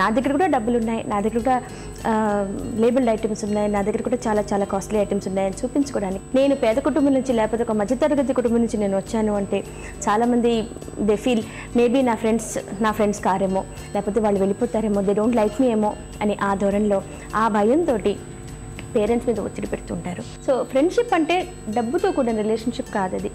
నా దగ్గర కూడా డబ్బులు ఉన్నాయి. నా దగ్గర కూడా లేబుల్డ్ ఐటమ్స్ ఉన్నాయి. నా దగ్గర కూడా చాలా చాలా కాస్ట్లీ ఐటమ్స్ ఉన్నాయని చూపించుకోవడానికి. నేను పేద కుటుంబం నుంచి లేకపోతే ఒక మధ్యతరగతి కుటుంబం నుంచి నేను వచ్చాను అంటే చాలామంది దే ఫీల్ మేబీ నా ఫ్రెండ్స్ నా ఫ్రెండ్స్ కారేమో లేకపోతే వాళ్ళు వెళ్ళిపోతారేమో దే డోంట్ లైక్ మీ ఏమో అని ఆ ధోరణిలో ఆ భయంతో పేరెంట్స్ మీద ఒత్తిడి పెడుతుంటారు సో ఫ్రెండ్షిప్ అంటే డబ్బుతో కూడిన రిలేషన్షిప్ కాదు అది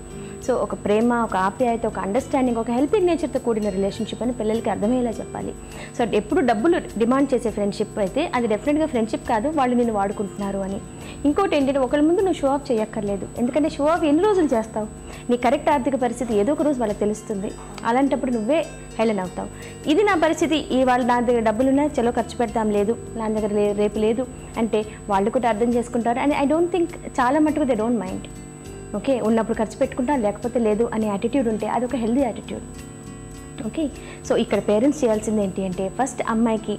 సో ఒక ప్రేమ ఒక ఆప్యాయత ఒక అండర్స్టాండింగ్ ఒక హెల్పింగ్ నేచర్తో కూడిన రిలేషన్షిప్ అని పిల్లలకి అర్థమయ్యేలా చెప్పాలి. సో ఎప్పుడు డబ్బులు డిమాండ్ చేసే ఫ్రెండ్షిప్ అయితే అది డెఫినెట్గా ఫ్రెండ్షిప్ కాదు వాళ్ళు నిన్ను వాడుకుంటున్నారు అని. ఇంకోటి ఏంటంటే ఒకరి ముందు నువ్వు షో ఆఫ్ చేయక్కర్లేదు. ఎందుకంటే షో ఆఫ్ ఎన్ని రోజులు చేస్తావు? నీ కరెక్ట్ ఆర్థిక పరిస్థితి ఏదో ఒక రోజు వాళ్ళకి తెలుస్తుంది. అలాంటప్పుడు నువ్వే హెలన్ అవుతావు. ఇది నా పరిస్థితి ఈ వాళ్ళు నా దగ్గర డబ్బులు చలో ఖర్చు పెడతాం లేదు నా దగ్గర రేపు లేదు అంటే వాళ్ళు కూడా అర్థం చేసుకుంటారు. అండ్ ఐ డోంట్ థింక్ చాలా మటుకు దే డోంట్ మైండ్ ఓకే? ఉన్నప్పుడు ఖర్చు పెట్టుకుంటా లేకపోతే లేదు అనే యాటిట్యూడ్ ఉంటే అది ఒక హెల్దీ యాటిట్యూడ్ ఓకే? సో ఇక్కడ పేరెంట్స్ చేయాల్సింది ఏంటి అంటే ఫస్ట్ అమ్మాయికి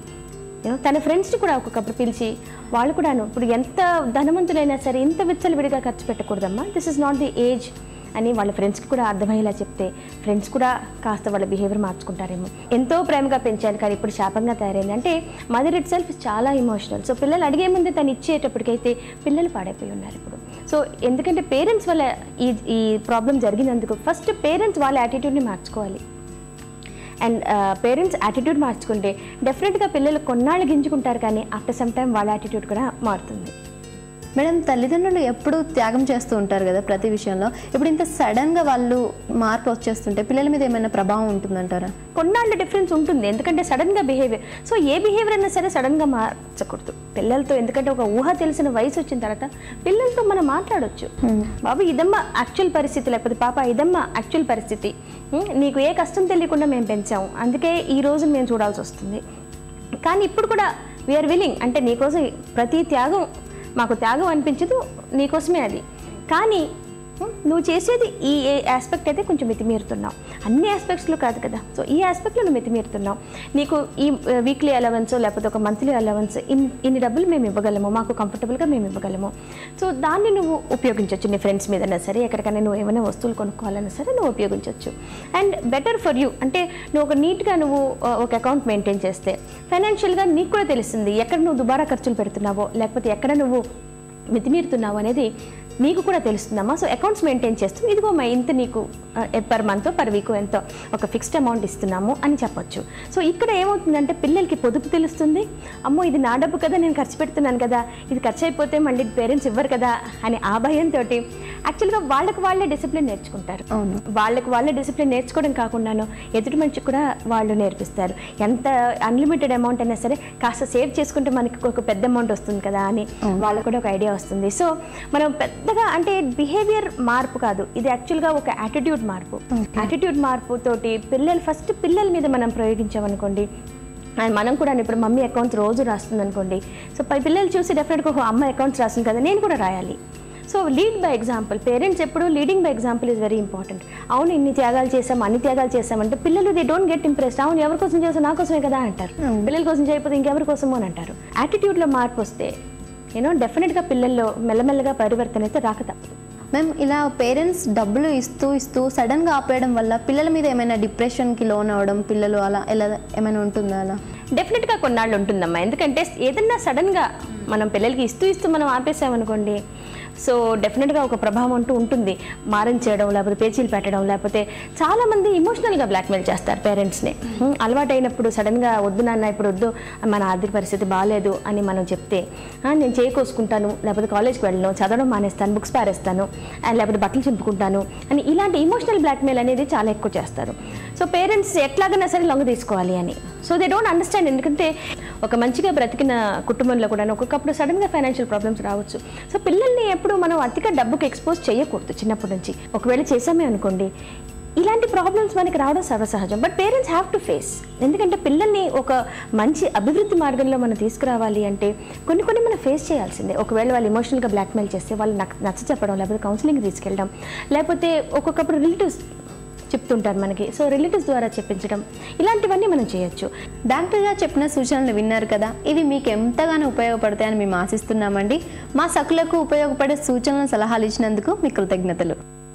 తన ఫ్రెండ్స్ని కూడా ఒక్కొక్కప్పుడు పిలిచి వాళ్ళు కూడాను ఇప్పుడు ఎంత ధనవంతులైనా సరే ఇంత విచ్చలవిడిగా ఖర్చు పెట్టకూడదమ్మా. This is not the age అని వాళ్ళ ఫ్రెండ్స్కి కూడా అర్థమయ్యేలా చెప్తే ఫ్రెండ్స్ కూడా కాస్త వాళ్ళ బిహేవియర్ మార్చుకుంటారేమో. ఎంతో ప్రేమగా పెంచాను కానీ ఇప్పుడు శాపంగా తయారైంది. అంటే మదర్ ఇట్ సెల్ఫ్ చాలా ఇమోషనల్ సో పిల్లలు అడిగే ముందు తను ఇచ్చేటప్పటికైతే పిల్లలు పాడైపోయి ఉన్నారు ఇప్పుడు. సో ఎందుకంటే పేరెంట్స్ వల్ల ఈ ఈ ప్రాబ్లం జరిగినందుకు ఫస్ట్ పేరెంట్స్ వాళ్ళ యాటిట్యూడ్ని మార్చుకోవాలి. అండ్ పేరెంట్స్ యాటిట్యూడ్ మార్చుకుంటే డెఫినెట్గా పిల్లలు కొన్నాళ్ళు గింజుకుంటారు కానీ ఆఫ్టర్ సమ్ టైం వాళ్ళ యాటిట్యూడ్ కూడా మారుతుంది. మేడం తల్లిదండ్రులు ఎప్పుడు త్యాగం చేస్తూ ఉంటారు కదా ప్రతి విషయంలో. ఇప్పుడు ఇంత సడన్గా వాళ్ళు మార్పు వచ్చేస్తుంటే పిల్లల మీద ఏమైనా ప్రభావం ఉంటుందంటారా? కొన్నాళ్ళ డిఫరెన్స్ ఉంటుంది. ఎందుకంటే సడన్గా బిహేవియర్. సో ఏ బిహేవియర్ అయినా సరే సడన్గా మార్చకూడదు. పిల్లలతో ఎందుకంటే ఒక ఊహ తెలిసిన వయసు వచ్చిన తర్వాత పిల్లలతో మనం మాట్లాడొచ్చు. బాబు ఇదమ్మా యాక్చువల్ పరిస్థితి లేకపోతే పాప ఇదమ్మా యాక్చువల్ పరిస్థితి. నీకు ఏ కష్టం తెలియకుండా మేము పెంచాము. అందుకే ఈ రోజు మేము చూడాల్సి వస్తుంది. కానీ ఇప్పుడు కూడా వీఆర్ విల్లింగ్ అంటే నీకోసం ప్రతి త్యాగం మాకు త్యాగం అనిపించదు నీకోసమే అది. కానీ నువ్వు చేసేది ఈ ఆస్పెక్ట్ అయితే కొంచెం మితిమీరుతున్నావు. అన్ని ఆస్పెక్ట్స్లో కాదు కదా. సో ఈ ఆస్పెక్ట్లో నువ్వు మితిమీరుతున్నావు. నీకు ఈ వీక్లీ అలవెన్స్ లేకపోతే ఒక మంత్లీ అలవెన్స్ ఇన్ ఇన్ని డబ్బులు మేము ఇవ్వగలము. మాకు కంఫర్టబుల్గా మేము ఇవ్వగలము. సో దాన్ని నువ్వు ఉపయోగించవచ్చు నీ ఫ్రెండ్స్ మీదైనా సరే ఎక్కడికైనా నువ్వు ఏమైనా వస్తువులు కొనుక్కోవాలన్నా సరే నువ్వు ఉపయోగించవచ్చు అండ్ బెటర్ ఫర్ యూ అంటే నువ్వు ఒక నీట్గా నువ్వు ఒక అకౌంట్ మెయింటైన్ చేస్తే ఫైనాన్షియల్గా నీకు కూడా తెలుస్తుంది ఎక్కడ నువ్వు దుబారా ఖర్చులు పెడుతున్నావో లేకపోతే ఎక్కడ నువ్వు మితిమీరుతున్నావు అనేది నీకు కూడా తెలుస్తుందమ్మా. సో అకౌంట్స్ మెయింటైన్ చేస్తూ. ఇదిగో మా ఇంత నీకు పర్ మంత్ పర్ వీక్ ఎంతో ఒక ఫిక్స్డ్ అమౌంట్ ఇస్తున్నాము అని చెప్పొచ్చు. సో ఇక్కడ ఏమవుతుందంటే పిల్లలకి పొదుపు తెలుస్తుంది. అమ్మో ఇది నా డబ్బు కదా నేను ఖర్చు పెడుతున్నాను కదా. ఇది ఖర్చు అయిపోతే మళ్ళీ పేరెంట్స్ ఇవ్వరు కదా అని ఆ భయంతో యాక్చువల్గా వాళ్ళకి వాళ్ళే డిసిప్లిన్ నేర్చుకుంటారు. అవును. వాళ్ళకి వాళ్ళే డిసిప్లిన్ నేర్చుకోవడం కాకుండాను ఎదుటి మనిషికి కూడా వాళ్ళు నేర్పిస్తారు. ఎంత అన్లిమిటెడ్ అమౌంట్ అయినా సరే కాస్త సేవ్ చేసుకుంటే మనకి ఒక పెద్ద అమౌంట్ వస్తుంది కదా అని వాళ్ళకు కూడా ఒక ఐడియా వస్తుంది. సో మనం పెద్దగా అంటే బిహేవియర్ మార్పు కాదు. ఇది యాక్చువల్గా ఒక యాటిట్యూడ్ మార్పు. యాటిట్యూడ్ మార్పు తోటి పిల్లలు ఫస్ట్ పిల్లల మీద మనం ప్రయోగించామనుకోండి. అండ్ మనం కూడా ఇప్పుడు మమ్మీ అకౌంట్స్ రోజు రాస్తుంది అనుకోండి సో పై పిల్లలు చూసి డెఫినెట్గా ఓహో అమ్మ అకౌంట్స్ రాస్తుంది కదా నేను కూడా రాయాలి. So lead by example parents ఎప్పుడు leading by example is very important అవును ఇన్ని త్యాగాలు చేసాం అన్ని త్యాగాలు చేసామంటే పిల్లలు దే డోంట్ గెట్ ఇంప్రెస్డ్ అవును ఎవరి కోసం చేసావు నా కోసమే కదా అంటారు. పిల్లల కోసం చేయకపోతే ఇంకెవరి కోసమో అని అంటారు. యాటిట్యూడ్లో మార్పు వస్తే యూనో డెఫినెట్గా పిల్లల్లో మెల్లమెల్లగా పరివర్తన అయితే రాక తప్పదు. మ్యామ్ ఇలా పేరెంట్స్ డబ్బులు ఇస్తూ ఇస్తూ సడన్గా ఆపేయడం వల్ల పిల్లల మీద ఏమైనా డిప్రెషన్కి లోన్ అవ్వడం పిల్లలు అలా ఎలా ఏమైనా ఉంటుందా అలా? డెఫినెట్గా కొన్నాళ్ళు ఉంటుందమ్మా. ఎందుకంటే ఏదన్నా సడన్గా మనం పిల్లలకి ఇస్తూ ఇస్తూ మనం ఆపేసామనుకోండి సో డెఫినెట్గా ఒక ప్రభావం అంటూ ఉంటుంది. మారం చేయడం లేకపోతే పేచీలు పెట్టడం లేకపోతే చాలామంది ఇమోషనల్గా బ్లాక్మెయిల్ చేస్తారు పేరెంట్స్ని అలవాటు అయినప్పుడు సడన్గా వద్దు నాన్న ఇప్పుడు వద్దు మన ఆర్థిక పరిస్థితి బాగాలేదు అని మనం చెప్తే "ఆ, నేను చేకోసుకుంటాను లేకపోతే కాలేజ్కి వెళ్ళను చదవడం మానేస్తాను బుక్స్ పారేస్తాను అండ్ లేకపోతే బట్టలు చింపుకుంటాను అని ఇలాంటి ఇమోషనల్ బ్లాక్మెయిల్ అనేది చాలా ఎక్కువ చేస్తారు. సో పేరెంట్స్ ఎట్లాగైనా సరే లొంగ తీసుకోవాలి అని. సో దే డోంట్ అండర్స్టాండ్ ఎందుకంటే ఒక మంచిగా బ్రతికిన కుటుంబంలో కూడా ఒక్కొక్కప్పుడు సడన్గా ఫైనాన్షియల్ ప్రాబ్లమ్స్ రావచ్చు. సో పిల్లల్ని ఎప్పుడు మనం అతిగా డబ్బుకి ఎక్స్పోజ్ చేయకూడదు చిన్నప్పటి నుంచి. ఒకవేళ చేసామే అనుకోండి ఇలాంటి ప్రాబ్లమ్స్ మనకి రావడం సర్వసహజం. But parents have to face ఎందుకంటే పిల్లల్ని ఒక మంచి అభివృద్ధి మార్గంలో మనం తీసుకురావాలి అంటే కొన్ని కొన్ని మనం ఫేస్ చేయాల్సిందే. ఒకవేళ వాళ్ళు ఎమోషనల్గా బ్లాక్మెయిల్ చేస్తే వాళ్ళు నచ్చ నచ్చ చెప్పడం లేకపోతే కౌన్సిలింగ్ తీసుకెళ్ళడం లేకపోతే ఒక్కొక్కప్పుడు రిలేటివ్స్ చెప్తుంటారు మనకి. సో రిలేటివ్స్ ద్వారా చెప్పించడం ఇలాంటివన్నీ మనం చేయొచ్చు. డాక్టర్ గారు చెప్పిన సూచనలు విన్నారు కదా ఇవి మీకు ఎంతగానో ఉపయోగపడతాయని మేము ఆశిస్తున్నామండి. మా సకులకు ఉపయోగపడే సూచనలు సలహాలు ఇచ్చినందుకు మీ కృతజ్ఞతలు.